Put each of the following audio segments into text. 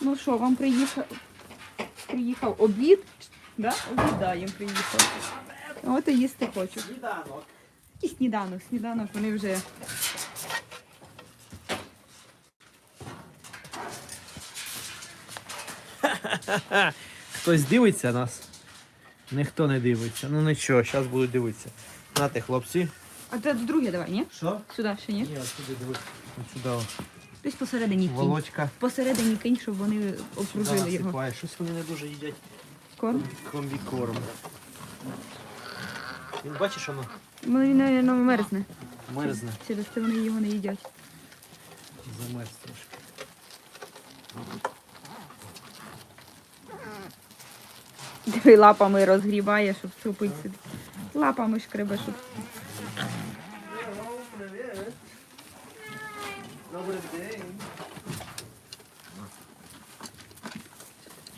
Ну що, вам приїхав, приїхав обід? Да? Обід, да, їм приїхав. От і їсти хочу. Сніданок. І сніданок, сніданок вони вже. Хтось дивиться нас? Ніхто не дивиться. Ну нічого, зараз будуть дивитися. Нате, хлопці. А це друге давай, ні? Що? Сюди ще ні? Ні, от сюди дивись. От сюди. Десь посередині кінь. Володька. Посередині кінь, щоб вони Сюди окружили його. насипає. Щось вони не дуже їдять Корм. комбікорм. Він бачиш, воно Ну, він, мабуть, мерзне. мерзне. Через це вони його не їдять. Замерз трошки. Диви, лапами розгрібає, щоб вступити собі. Лапами шкребе, щоб. Добрий день.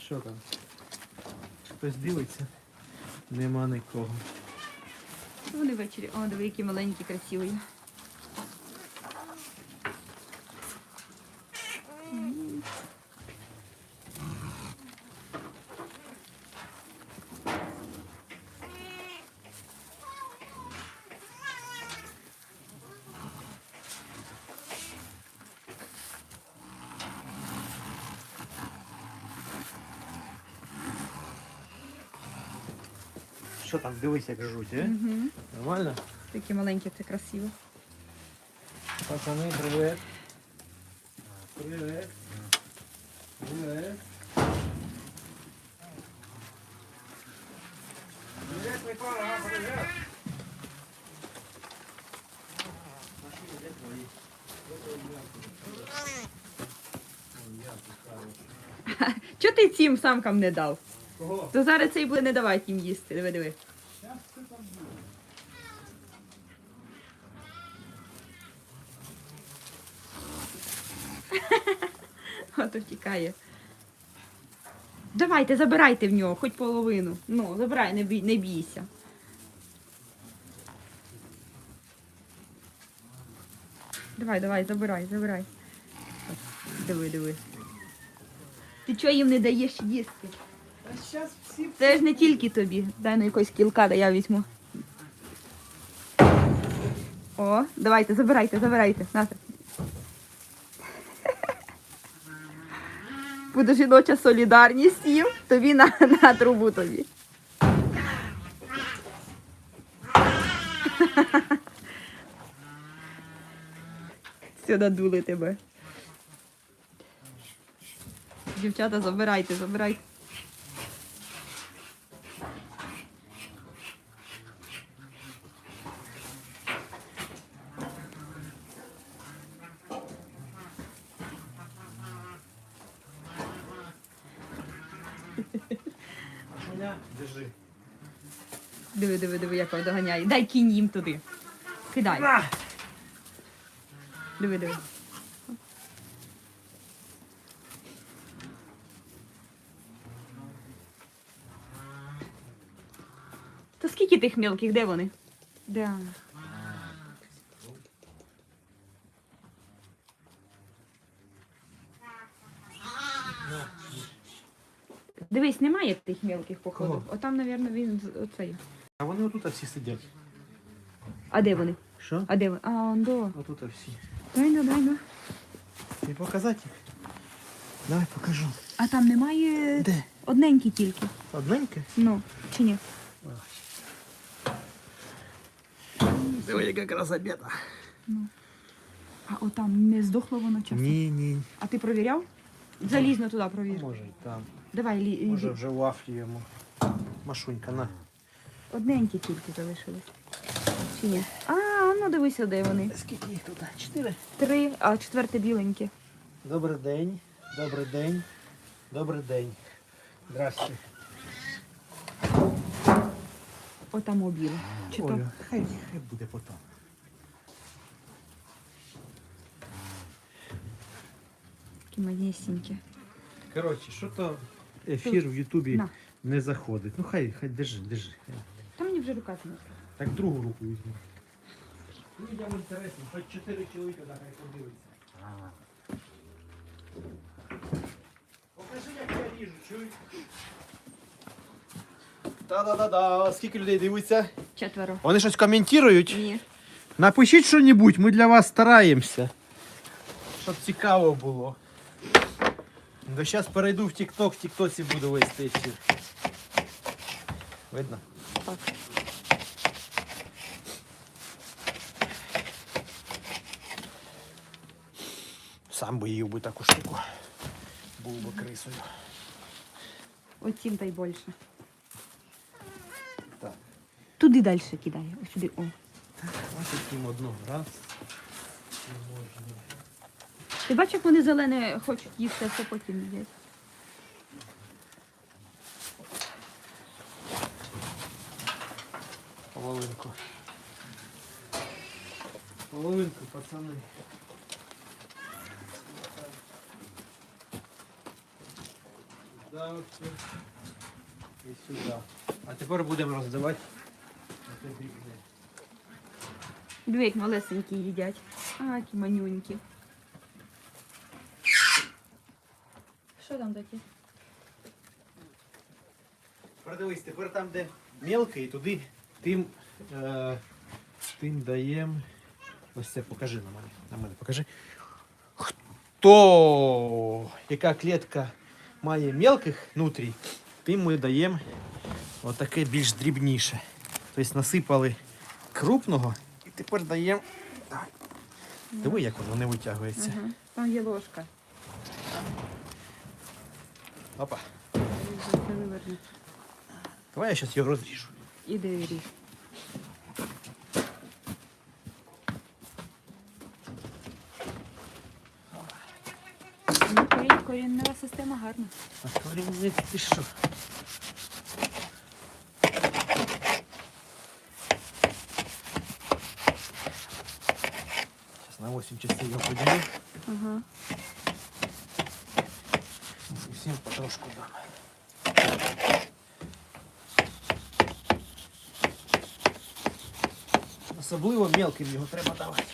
Що там? Хтось дивиться? Нема нікого. Вони ввечері. О, диви, які маленькі, красиві. Що там, дивись, як жуть, е? Угу. Нормально? Такі маленькі, це красиво. Пацани, привет. Привет. Привет. Привет, Микола, привет. Чого ти цим самкам не дав? Кого? То зараз цей буде не давати їм їсти. Диви, диви. Ото втікає. Давайте, забирайте в нього, хоч половину. Ну, забирай, не, бій, не бійся. Давай, давай, забирай, забирай. Диви, диви. Ти чого їм не даєш їсти? Це ж не тільки тобі. Дай на якогось кілка, да я візьму. О, давайте, забирайте, забирайте. Нате. Буде жіноча солідарність їм, тобі на, на трубу тобі. Все, надули тебе. Дівчата, забирайте, забирайте. Шуня, держи. Диви, диви, диви, як його доганяє. Дай кінь їм туди. Кидай. Диви, диви. То скільки тих мілких, де вони? Да. Дивись, немає тих мілких походу. Кого? Отам, мабуть, він оцей. А вони отут всі сидять. А де вони? Що? А де вони? А, он до. Отут всі. Дай ну, дай ну. Тобі показати їх? Давай покажу. А там немає Де? одненькі тільки. Одненьке? Ну, чи ні? Диви, яка красобета. А отам не здохло воно часом? Ні, ні. А ти провіряв? Залізно туди провір. Може і там. Давай, лі... Може вже вафлі йому. Машунька, на. Одненькі тільки залишились. Чи ні? А, ну дивися, де вони. Скільки їх тут? Чотири. Три, а четверте біленьке. Добрий день. Добрий день. Добрий день. Здрасте. Отам обіле. Чи то? Оля, хай, хай буде потім. Такі манісінькі. Коротше, що то ефір в Ютубі На. не заходить. Ну хай, хай держи, держи. Та мені вже рука змерзла. Так другу руку візьму. Людям інтересно, хоч чотири чоловіка да, хай подивиться. Покажи, як я ріжу, коментують. Та-да-да-да. Скільки людей дивиться? Четверо. Вони щось коментують. Ні. Напишіть що-небудь, ми для вас стараємося. Щоб цікаво було. Зараз перейду в TikTok, в Тіктоці буду вести ефір. Видно? Так. Сам би їв би таку штуку. Був би крисою. Оцім та й більше. Так. Туди далі кидай. Ось сюди. О. Ось таким одну. Раз. Ти бачиш, як вони зелене хочуть їсти, а все потім їдять. Половинку. Половинку, пацани. Сюди. І сюди. А тепер будемо роздавати. Як малесенькі їдять. А, які манюнькі. Що там таке? Тепер дивись, тепер там, де мелкий, туди тим, е, тим даємо. Ось це покажи на мене. На мене покажи. Хто, яка клітка має мелких внутрі, тим ми даємо отаке більш дрібніше. Тобто насипали крупного і тепер даємо. Диви, як воно не витягується. Ага. Там є ложка. Опа. Давай я зараз його розріжу. Іди ріж. Ну, Коріннева система гарна. А ти що? Сейчас на 8 частей його поділю. Ага. І всім потрошку дам. Особливо мелким його треба давати.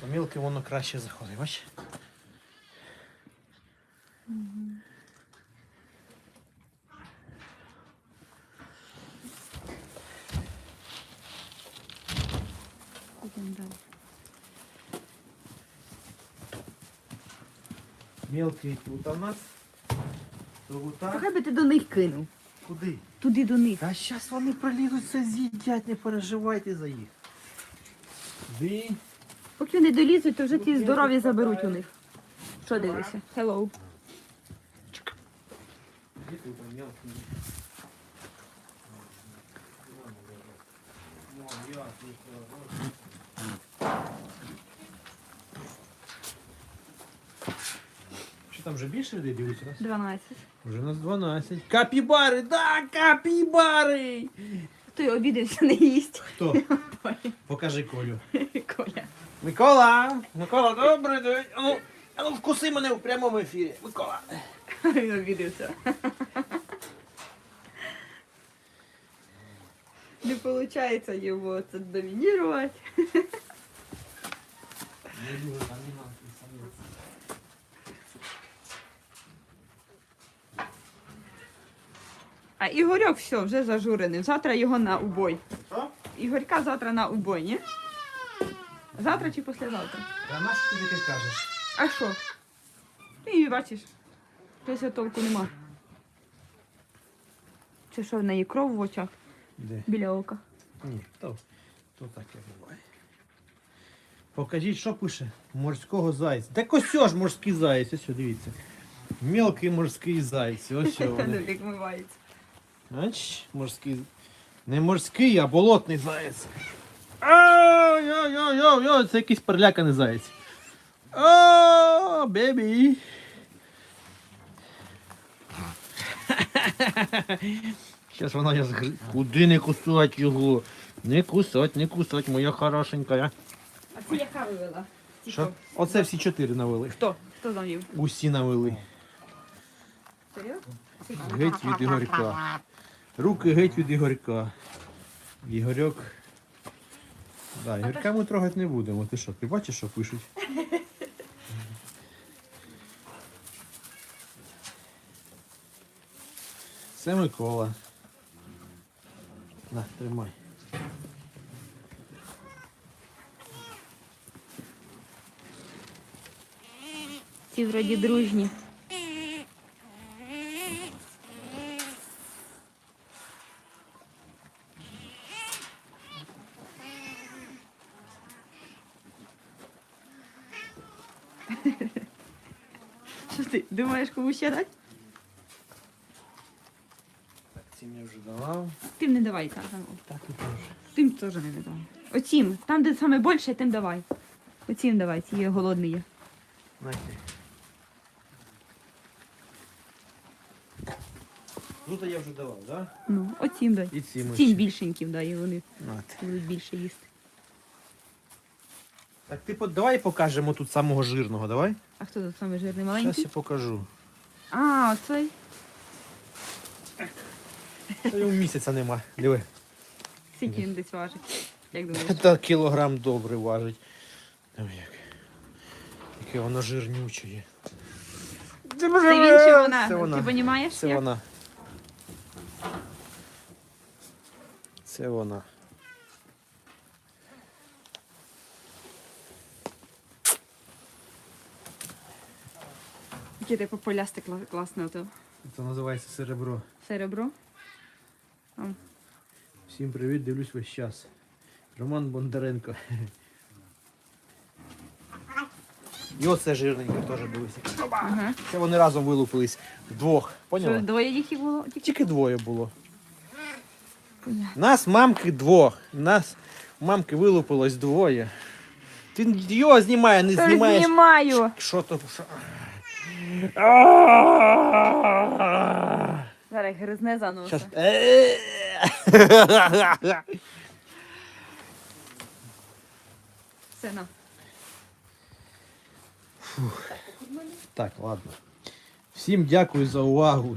Бо мелким воно краще заходить, далі. Мелкий тут у нас. Тут хай би ти до них кинув. Куди? Туди до них. Та зараз вони прилізуться, з'їдять, не переживайте за їх. Сюди. Поки вони долізуть, то вже ті здорові заберуть у них. Що дивишся? Hello. Где там там вже більше людей дивиться нас? 12. Вже нас 12. Капібари! Да, капібари! Той обідався не їсть. Хто? Покажи Колю. Коля. Микола! Микола, добрий день! А ну, а ну вкуси мене в прямому ефірі. Микола. Він обідався. Не виходить його це домінірувати. А Ігорьок все, вже зажурений. Завтра його на убой. Що? Ігорька завтра на убой, ні? Завтра чи післязавтра? А на що ти таке кажеш? А що? Ти її бачиш. Після толку нема. Чи що в неї кров в очах Де? біля ока? Ні, то, то таке буває. Покажіть, що пише? Морського зайця. Так ось ж морський заєць, ось дивіться. Мелкий морський зайць. Ось вони. як вмивається. Бач, морський. Не морський, а болотний заєць. Ой-ой-ой, це якийсь переляканий заєць. О, бебі. Зараз вона я згри... Куди не кусать його? Не кусать, не кусать, моя хорошенька. А це яка вивела? Що? Оце всі чотири навели. Хто? Хто завів? Усі навели. Серйозно? Геть від Ігорька. Руки геть від Ігорька. Ігорьок. Да, Ігорька ми трогати не будемо. Ти що, ти бачиш, що пишуть? Це Микола. На, тримай. Ці вроді дружні. Що ти думаєш, кому ще дати? Так, цим я вже давав. Тим не давай так. Так і теж. Тим теж не давай. Оцім, там, де саме більше, тим давай. Оцім давай, ці є голодні є. Ну то я вже давав, так? Да? Ну, оцім дай. І цим Цім більшеньким дай, і вони будуть більше їсти. Так ти по- давай покажемо тут самого жирного, давай. А хто тут саме жирний? Зараз Маленький? я покажу. А, оцей. Та йому місяця нема. Диви. Скільки він десь важить? Як думаєш? Та кілограм добре важить. Диви як. Яке воно жирнюче є. Це він чи вона? Це вона. Ти розумієш? Це вона. Це вона. Яке ти популясти класне ото. Це називається серебро. Серебро. Всім привіт, дивлюсь весь час. Роман Бондаренко. І оце жирненьке теж дивися. Ага. Це вони разом вилупились вдвох. Що, двоє їх і було? Тільки Тільки двоє було. понятно. Нас мамки двох. Нас мамки вилупилось двоє. Ти його знімає, не знімаєш. Знімаю. Що то? Що? Зараз гризне за носа. Щас. Все на. Так, ладно. Всім дякую за увагу.